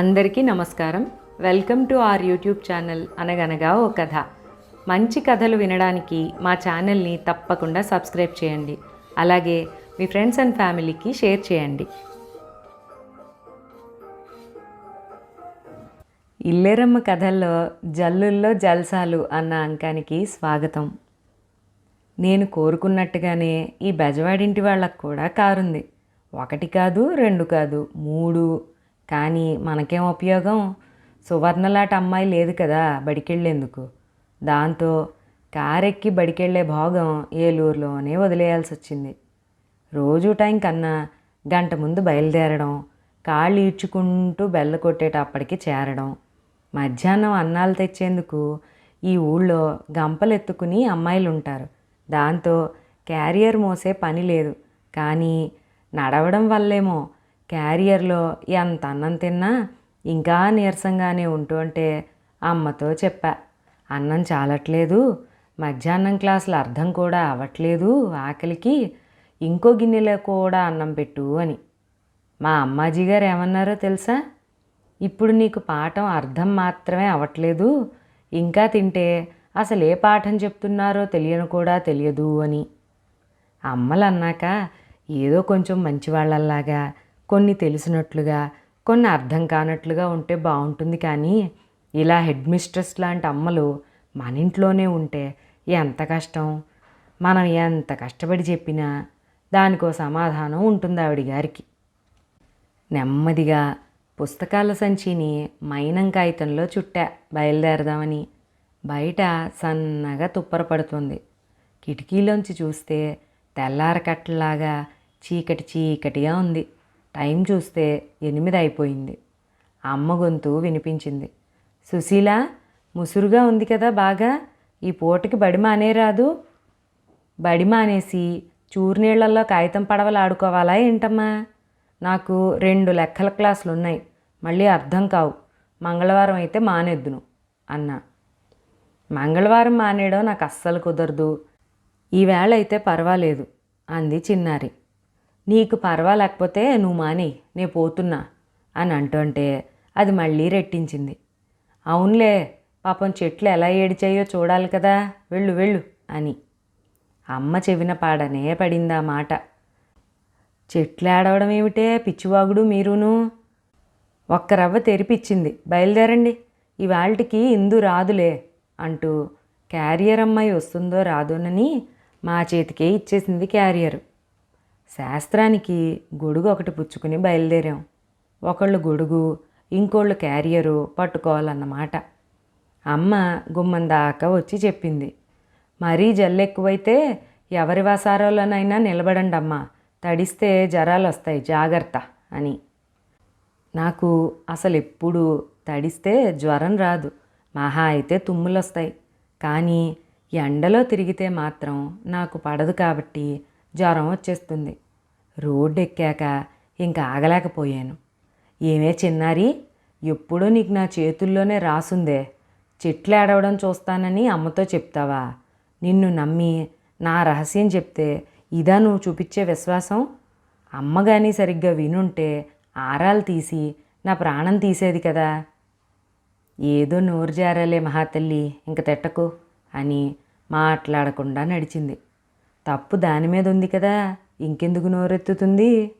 అందరికీ నమస్కారం. Welcome to our YouTube channel అనగనగా ఓ కథ. మంచి కథలు వినడానికి మా ఛానల్ని తప్పకుండా సబ్స్క్రైబ్ చేయండి. అలాగే మీ ఫ్రెండ్స్ అండ్ ఫ్యామిలీకి షేర్ చేయండి. ఇల్లేరమ్మ కథల్లో జల్లుల్లో జల్సాలు అన్న అంకానికి స్వాగతం. నేను కోరుకున్నట్టుగానే ఈ బెజవాడింటి వాళ్ళకు కూడా కారుంది. ఒకటి కాదు రెండు కాదు మూడు కానీ మనకేం ఉపయోగం? సువర్ణలాట అమ్మాయి లేదు కదా బడికెళ్ళేందుకు? దాంతో కారెక్కి బడికెళ్ళే భాగం ఏలూరులోనే వదిలేయాల్సి వచ్చింది రోజు టైం కన్నా గంట ముందు బయలుదేరడం కాళ్ళు ఈడ్చుకుంటూ బెల్ల కొట్టేటప్పటికి చేరడం మధ్యాహ్నం అన్నాలు తెచ్చేందుకు ఈ ఊళ్ళో గంపలు ఎత్తుకుని అమ్మాయిలు ఉంటారు దాంతో క్యారియర్ మోసే పని లేదు. కానీ నడవడం వల్లేమో క్యారియర్లో ఎంత అన్నం తిన్నా ఇంకా నీరసంగానే ఉంటూ అంటే అమ్మతో చెప్పా అన్నం చాలట్లేదు మధ్యాహ్నం క్లాసులు అర్థం కూడా అవ్వట్లేదు ఆకలికి ఇంకో గిన్నెలో కూడా అన్నం పెట్టు అని. మా అమ్మాజీ గారు ఏమన్నారో తెలుసా? ఇప్పుడు నీకు పాఠం అర్థం మాత్రమే అవ్వట్లేదు ఇంకా తింటే అసలు ఏ పాఠం చెప్తున్నారో తెలియను కూడా తెలియదు అని. అమ్మలు అన్నాక ఏదో కొంచెం మంచివాళ్ళల్లాగా కొన్ని తెలిసినట్లుగా కొన్ని అర్థం కానట్లుగా ఉంటే బాగుంటుంది కానీ ఇలా హెడ్ మిస్ట్రెస్ లాంటి అమ్మలు మన ఇంట్లోనే ఉంటే ఎంత కష్టం? మనం ఎంత కష్టపడి చెప్పినా దానికో సమాధానం ఉంటుంది ఆవిడ గారికి. నెమ్మదిగా పుస్తకాల సంచిని మైనం కాగితంలో చుట్టా బయలుదేరదామని బయట సన్నగా తుప్పరపడుతుంది. కిటికీలోంచి చూస్తే తెల్లారకట్టలాగా చీకటి చీకటిగా ఉంది. టైం చూస్తే ఎనిమిది అయిపోయింది. అమ్మ గొంతు వినిపించింది. సుశీల ముసురుగా ఉంది కదా బాగా? ఈ పూటకి బడి మానేరాదు బడి మానేసి చూరునీళ్ళలో కాగితం పడవలు ఆడుకోవాలా ఏంటమ్మా? నాకు రెండు లెక్కల క్లాసులు ఉన్నాయి మళ్ళీ అర్థం కావు. మంగళవారం అయితే మానేద్దును అన్నా. మంగళవారం మానేయడం నాకు అస్సలు కుదరదు. ఈవేళ అయితే పర్వాలేదు అంది చిన్నారి. నీకు పర్వాలేకపోతే నువ్వు మాని నే పోతున్నా అని అంటుంటే అది మళ్ళీ రెట్టించింది. అవునులే పాపం చెట్లు ఎలా ఏడిచాయో చూడాలి కదా వెళ్ళు వెళ్ళు అని. అమ్మ చెవిన పాడనే పడింది ఆ మాట. చెట్లు ఏడవడం ఏమిటే పిచ్చివాగుడు మీరును? ఒక్క రవ్వ తెరిపిచ్చింది. బయలుదేరండి ఇవాళకి ఇందు రాదులే అంటూ క్యారియర్ అమ్మాయి వస్తుందో రాదోనని మా చేతికే ఇచ్చేసింది క్యారియర్. శాస్త్రానికి గొడుగు ఒకటి పుచ్చుకుని బయలుదేరాం. ఒకళ్ళు గొడుగు ఇంకోళ్ళు క్యారియరు పట్టుకోవాలన్నమాట. అమ్మ గుమ్మం దాకా వచ్చి చెప్పింది. మరీ జల్లెక్కువైతే ఎవరి వసారాలోనైనా నిలబడండి అమ్మా తడిస్తే జ్వరాలు వస్తాయి జాగ్రత్త అని. నాకు అసలు ఎప్పుడు తడిస్తే జ్వరం రాదు మహా అయితే తుమ్ములు వస్తాయి కానీ ఎండలో తిరిగితే మాత్రం నాకు పడదు కాబట్టి జ్వరం వచ్చేస్తుంది. రోడ్డు ఎక్కాక ఇంకా ఆగలేకపోయాను. ఏమే చిన్నారి ఎప్పుడూ నీకు నా చేతుల్లోనే రాసుందే. చెట్లు ఏడవడం చూస్తానని అమ్మతో చెప్తావా? నిన్ను నమ్మి నా రహస్యం చెప్తే ఇదా నువ్వు చూపించే విశ్వాసం? అమ్మ కానీ సరిగ్గా వినుంటే ఆరాలు తీసి నా ప్రాణం తీసేది కదా. ఏదో నోరు జారాలే మహాతల్లి ఇంక తిట్టకు అని మాట్లాడకుండా నడిచింది. తప్పు దాని మీద ఉంది కదా ఇంకెందుకు నోరెత్తుతుంది?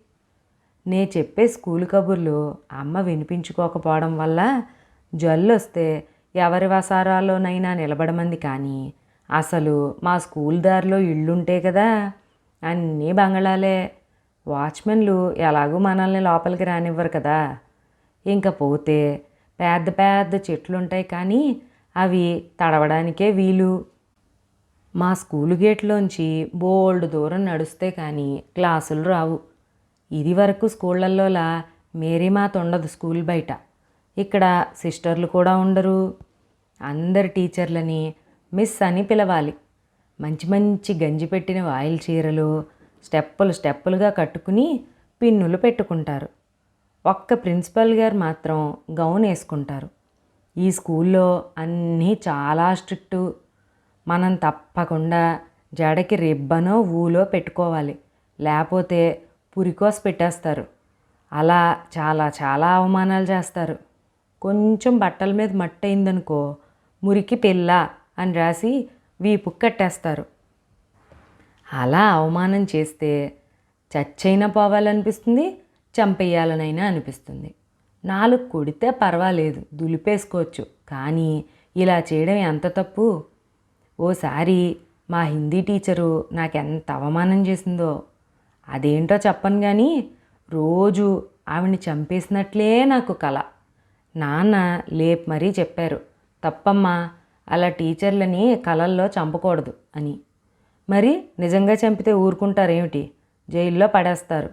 నే చెప్పే స్కూల్ కబుర్లు అమ్మ వినిపించుకోకపోవడం వల్ల జల్లు వస్తే ఎవరి వసారాలోనైనా నిలబడమంది కానీ అసలు మా స్కూల్ దారిలో ఇళ్ళుంటే కదా అన్నీ బంగళాలే. వాచ్మెన్లు ఎలాగూ మనల్ని లోపలికి రానివ్వరు కదా. ఇంకా పోతే పెద్ద పెద్ద చెట్లు ఉంటాయి కానీ అవి తడవడానికే వీలు. మా స్కూల్ గేట్లోంచి బోల్డ్ దూరం నడుస్తే కానీ క్లాసులు రావు. ఇది వరకు స్కూళ్ళల్లోలా మేరీమాత ఉండదు స్కూల్ బయట. ఇక్కడ సిస్టర్లు కూడా ఉండరు. అందరి టీచర్లని మిస్ అని పిలవాలి. మంచి మంచి గంజి పెట్టిన వాయిల్ చీరలు స్టెప్పులు స్టెప్పులుగా కట్టుకుని పిన్నులు పెట్టుకుంటారు. ఒక్క ప్రిన్సిపల్ గారు మాత్రం గౌన్ వేసుకుంటారు. ఈ స్కూల్లో అన్నీ చాలా స్ట్రిక్టు. మనం తప్పకుండా జడకి రిబ్బనో ఊలో పెట్టుకోవాలి. లేకపోతే పురికోసి పెట్టేస్తారు. అలా చాలా చాలా అవమానాలు చేస్తారు. కొంచెం బట్టల మీద మట్టి అయిందనుకో మురికి పిల్ల అని రాసి వీపు కట్టేస్తారు. అలా అవమానం చేస్తే చచ్చైనా పోవాలనిపిస్తుంది చంపేయాలనైనా అనిపిస్తుంది. నాలుగు కొడితే పర్వాలేదు దులిపేసుకోవచ్చు. కానీ ఇలా చేయడం ఎంత తప్పు? ఓసారి మా హిందీ టీచరు నాకు ఎంత అవమానం చేసిందో అదేంటో చెప్పను కానీ రోజు ఆవిడ్ని చంపేసినట్లే నాకు కల. నాన్న లేపు మరీ చెప్పారు తప్పమ్మా అలా టీచర్లని కలల్లో చంపకూడదు అని. మరి నిజంగా చంపితే ఊరుకుంటారేమిటి? జైల్లో పడేస్తారు.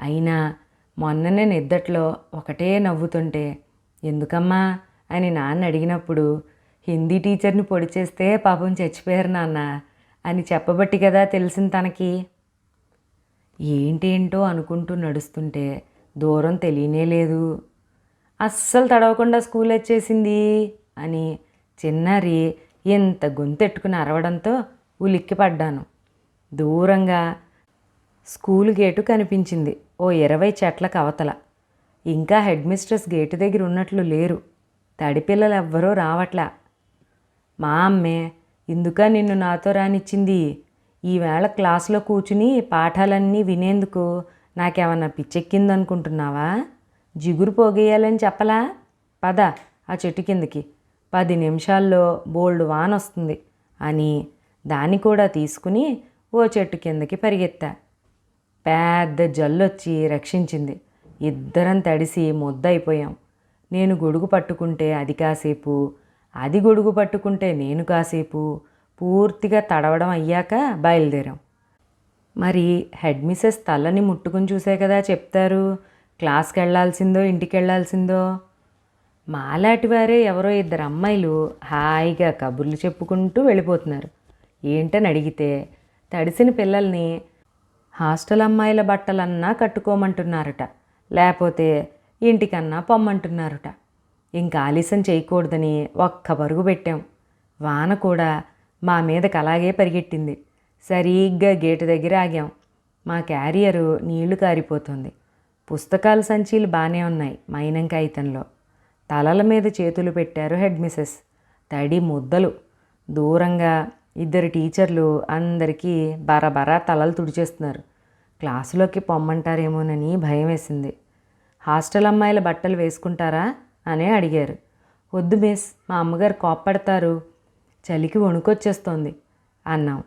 అయినా మొన్ననే నిద్దట్లో ఒకటే నవ్వుతుంటే ఎందుకమ్మా? అని నాన్న అడిగినప్పుడు హిందీ టీచర్ని పొడి చేస్తే పాపం చచ్చిపోయారు నాన్న అని చెప్పబట్టి కదా తెలిసింది తనకి. ఏంటేంటో అనుకుంటూ నడుస్తుంటే దూరం తెలియనే లేదు. అస్సలు తడవకుండా స్కూల్ వచ్చేసింది అని చిన్నారి ఎంత గొంతెట్టుకుని అరవడంతో ఉలిక్కిపడ్డాను దూరంగా స్కూల్ గేటు కనిపించింది. ఓ ఇరవై చెట్ల కవతల. ఇంకా హెడ్ మిస్ట్రెస్ గేటు దగ్గర ఉన్నట్లు లేరు. తడిపిల్లలు ఎవ్వరూ రావట్లా. మా అమ్మే ఇందుక నిన్ను నాతో రానిచ్చింది. ఈవేళ క్లాసులో కూర్చుని పాఠాలన్నీ వినేందుకు నాకేమన్నా పిచ్చెక్కిందనుకుంటున్నావా? జిగురు పోగేయాలని చెప్పలా? పద ఆ చెట్టు కిందకి. పది నిమిషాల్లో బోల్డ్ వాన వస్తుంది అని దాన్ని కూడా తీసుకుని ఓ చెట్టు కిందకి పరిగెత్తా. పెద్ద జల్లొచ్చి రక్షించింది. ఇద్దరం తడిసి ముద్దయిపోయాం. నేను గొడుగు పట్టుకుంటే అది కాసేపు అది గొడుగు పట్టుకుంటే నేను కాసేపు పూర్తిగా తడవడం అయ్యాక బయలుదేరాం. మరి హెడ్ మిస్సెస్ తలని ముట్టుకుని చూసే కదా చెప్తారు? క్లాస్కి వెళ్ళాల్సిందో ఇంటికి వెళ్ళాల్సిందో? మాలాటి వారే ఎవరో ఇద్దరు అమ్మాయిలు హాయిగా కబుర్లు చెప్పుకుంటూ వెళ్ళిపోతున్నారు. ఏంటని అడిగితే తడిసిన పిల్లల్ని హాస్టల్ అమ్మాయిల బట్టలన్నా కట్టుకోమంటున్నారట. లేకపోతే ఇంటికన్నా పొమ్మంటున్నారట. ఇంకా ఆలస్యం చేయకూడదని ఒక్క పరుగు పెట్టాం. వాన కూడా మా మీదకి అలాగే పరిగెట్టింది. సరిగ్గా గేటు దగ్గర ఆగాం. మా క్యారియరు నీళ్ళు కారిపోతుంది. పుస్తకాల సంచీలు బాగానే ఉన్నాయి మైనం కాగితంలో తలల మీద చేతులు పెట్టారు హెడ్ మిస్సెస్. తడి ముద్దలు. దూరంగా ఇద్దరు టీచర్లు అందరికీ బరబరా తలలు తుడిచేస్తున్నారు. క్లాసులోకి పొమ్మంటారేమోనని భయం వేసింది. హాస్టల్ అమ్మాయిల బట్టలు వేసుకుంటారా? అనే అడిగారు. వద్దు మిస్ మా అమ్మగారు కోప్పడతారు. చలికి వణుకొచ్చేస్తోంది అన్నాం.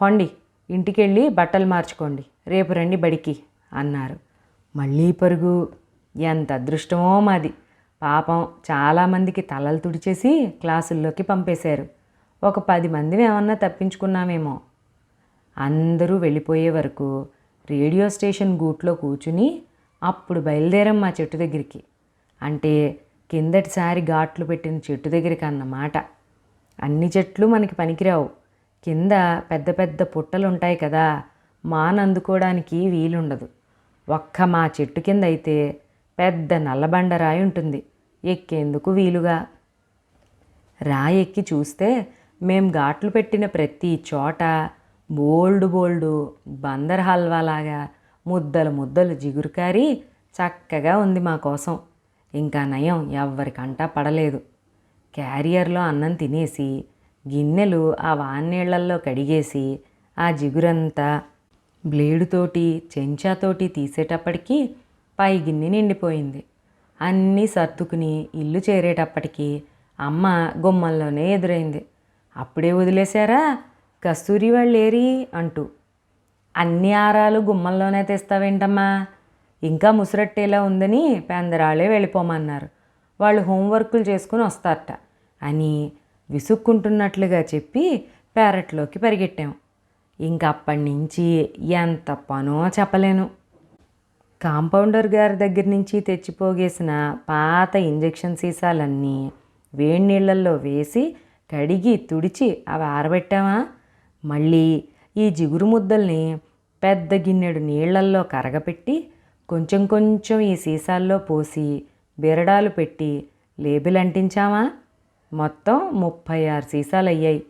పొండి ఇంటికెళ్ళి బట్టలు మార్చుకోండి. రేపు రండి బడికి అన్నారు. మళ్ళీ పరుగు. ఎంత అదృష్టమో మాది. పాపం చాలామందికి తలలు తుడిచేసి క్లాసుల్లోకి పంపేశారు. ఒక పది మంది ఏమన్నా తప్పించుకున్నామేమో. అందరూ వెళ్ళిపోయే వరకు రేడియో స్టేషన్ గూట్లో కూర్చుని అప్పుడు బయలుదేరాం మా చెట్టు దగ్గరికి. అంటే కిందటిసారి ఘాట్లు పెట్టిన చెట్టు దగ్గరికి అన్నమాట. అన్ని చెట్లు మనకి పనికిరావు. కింద పెద్ద పెద్ద పుట్టలు ఉంటాయి కదా మానందుకోవడానికి వీలుండదు. ఒక్క మా చెట్టు కింద అయితే పెద్ద నల్లబండ రాయి ఉంటుంది. ఎక్కేందుకు వీలుగా? రాయి ఎక్కి చూస్తే మేం ఘాట్లు పెట్టిన ప్రతి చోట బోల్డు బోల్డు బందర్ హల్వాలాగా ముద్దలు ముద్దలు జిగురుకారి చక్కగా ఉంది మా కోసం. ఇంకా నయం ఎవ్వరికంటా పడలేదు. క్యారియర్లో అన్నం తినేసి గిన్నెలు ఆ వాన్నీళ్ళల్లో కడిగేసి ఆ జిగురంతా బ్లేడుతోటి చెంచాతోటి తీసేటప్పటికీ పై గిన్నె నిండిపోయింది. అన్నీ సర్దుకుని ఇల్లు చేరేటప్పటికీ అమ్మ గుమ్మంలోనే ఎదురైంది. అప్పుడే వదిలేశారా? కస్తూరి వాళ్ళేరి అంటూ. అన్ని ఆరాలు గుమ్మంలోనే తెస్తావేంటమ్మా? ఇంకా ముసురట్టేలా ఉందని పెందరాళ్ళే వెళ్ళిపోమన్నారు. వాళ్ళు హోంవర్కులు చేసుకుని వస్తారట అని విసుక్కుంటున్నట్లుగా చెప్పి పెరట్లోకి పరిగెట్టాం. ఇంకప్పటి నుంచి ఎంత పనో చెప్పలేను. కాంపౌండర్ గారి దగ్గర నుంచి తెచ్చిపోగేసిన పాత ఇంజెక్షన్ సీసాలన్నీ వేడి నీళ్ళల్లో వేసి కడిగి తుడిచి అవి ఆరబెట్టామా మళ్ళీ ఈ జిగురు ముద్దల్ని పెద్ద గిన్నెడు నీళ్ళల్లో కరగపెట్టి కొంచెం కొంచెం ఈ సీసాల్లో పోసి బిరడాలు పెట్టి లేబుల్ అంటించామా? మొత్తం ముప్పై ఆరు సీసాలు అయ్యాయి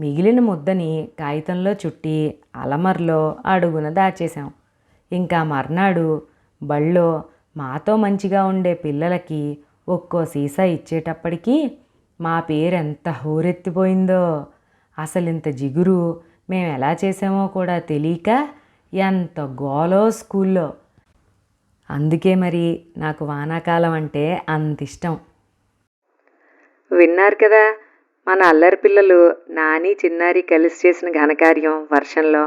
మిగిలిన ముద్దని కాగితంలో చుట్టి అలమర్లో అడుగున దాచేశాం. ఇంకా మర్నాడు బళ్ళో మాతో మంచిగా ఉండే పిల్లలకి ఒక్కో సీసా ఇచ్చేటప్పటికీ మా పేరెంత హోరెత్తిపోయిందో. అసలు ఇంత జిగురు మేము ఎలా చేసామో కూడా తెలియక ఎంత గోలో స్కూల్లో అందుకే మరి నాకు వానాకాలం అంటే అంత ఇష్టం విన్నారు కదా మన అల్లరి పిల్లలు నాని చిన్నారి కలిసి చేసిన ఘనకార్యం వర్షంలో.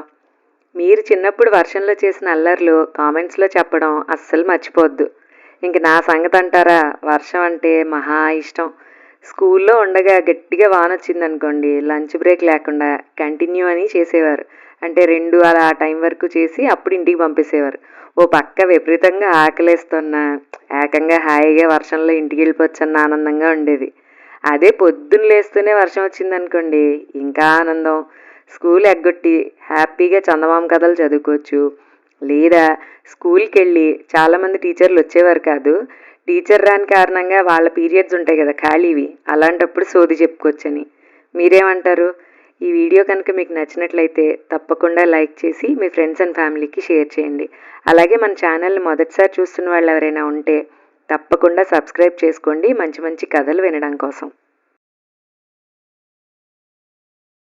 మీరు చిన్నప్పుడు వర్షంలో చేసిన అల్లర్లు కామెంట్స్లో చెప్పడం అస్సలు మర్చిపోవద్దు. ఇంక నా సంగతి అంటారా వర్షం అంటే మహా ఇష్టం. స్కూల్లో ఉండగా గట్టిగా వాన వచ్చిందనుకోండి లంచ్ బ్రేక్ లేకుండా కంటిన్యూ అని చేసేవారు. అంటే రెండు అలా ఆ టైం వరకు చేసి అప్పుడు ఇంటికి పంపేసేవారు. ఓ పక్క విపరీతంగా ఆకలేస్తున్నా ఏకంగా హాయిగా వర్షంలో ఇంటికి వెళ్ళిపోవచ్చన్న ఆనందంగా ఉండేది. అదే పొద్దున్న లేస్తూనే వర్షం వచ్చిందనుకోండి ఇంకా ఆనందం. స్కూల్ ఎగ్గొట్టి హ్యాపీగా చందమామ కథలు చదువుకోవచ్చు. లేదా స్కూల్కి వెళ్ళి చాలామంది టీచర్లు వచ్చేవారు కాదు. టీచర్ రాని కారణంగా వాళ్ళ పీరియడ్స్ ఉంటాయి కదా ఖాళీవి అలాంటప్పుడు సోది చెప్పుకోవచ్చని. మీరేమంటారు? ఈ వీడియో కనుక మీకు నచ్చినట్లయితే తప్పకుండా లైక్ చేసి మీ ఫ్రెండ్స్ అండ్ ఫ్యామిలీకి షేర్ చేయండి. అలాగే మన ఛానల్ని మొదటిసారి చూస్తున్న వాళ్ళు ఎవరైనా ఉంటే తప్పకుండా సబ్స్క్రైబ్ చేసుకోండి. మంచి మంచి కథలు వినడం కోసం.